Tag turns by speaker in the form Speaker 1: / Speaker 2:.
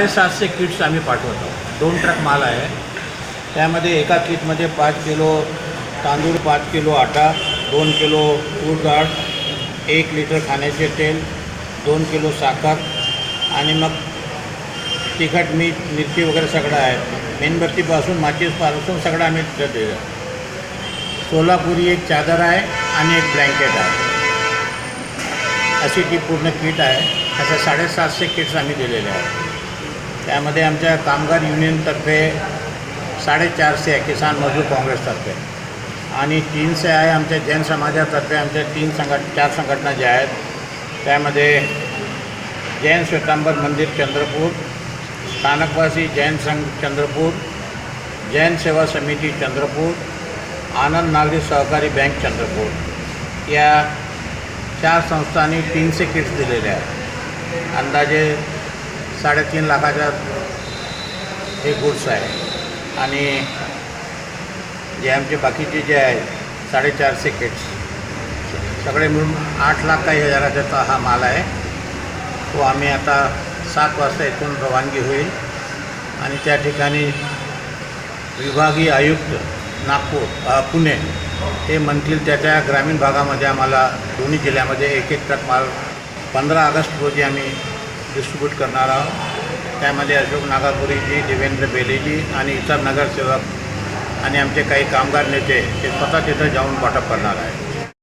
Speaker 1: सातशे किट्स आम्ही पाठवतो. दोन ट्रक माल आहे. त्यामध्ये एका किटमध्ये पाच किलो तांदूळ पाच किलो आटा दोन किलो तूर डाळ एक लिटर खाण्याचे तेल दोन किलो साखर आणि मग तिखट मीठ मिरची वगैरे सगळं आहे. मेणबत्तीपासून माचीसपासून सगळं आम्ही देतो. सोलापुरी एक चादर आहे आणि एक ब्लँकेट आहे. अशी ती पूर्ण किट आहे. अशा साडेसातशे किट्स आम्ही दिलेले आहेत. त्यामध्ये आमच्या कामगार युनियनतर्फे साडेचारशे आहे किसान मजूर काँग्रेसतर्फे. आणि तीनशे आहे आमच्या जैन समाजातर्फे आमच्या तीन संघट चार संघटना ज्या आहेत त्यामध्ये जैन श्वेतांबर मंदिर चंद्रपूर स्थानकवासी जैन संघ चंद्रपूर जैन सेवा समिती चंद्रपूर आनंद नागरी सहकारी बँक चंद्रपूर. या चार संस्थांनी तीनशे किट्स दिलेल्या आहेत. अंदाजे साडेतीन लाखाच्या हे गुड्स आहे. आणि जे आमचे बाकीचे जे आहे साडेचारशे किट्स सगळे मिळून आठ लाख काही हजाराचा हा माल आहे. तो आम्ही आता सात वाजता इथून रवानगी होईल. आणि त्या ठिकाणी विभागीय आयुक्त नागपूर पुणे ते म्हणतील त्याच्या ग्रामीण भागामध्ये आम्हाला दोन्ही जिल्ह्यामध्ये एक एक ट्रक माल. पंधरा ऑगस्ट रोजी आम्ही डिस्ट्रीब्यूट करणार आहोत. त्यामध्ये अशोक नागापुरीजी देवेंद्र बेलेजी आणि इतर नगरसेवक आणि आमचे काही कामगार नेते ते स्वतः तिथं जाऊन वाटप करणार आहे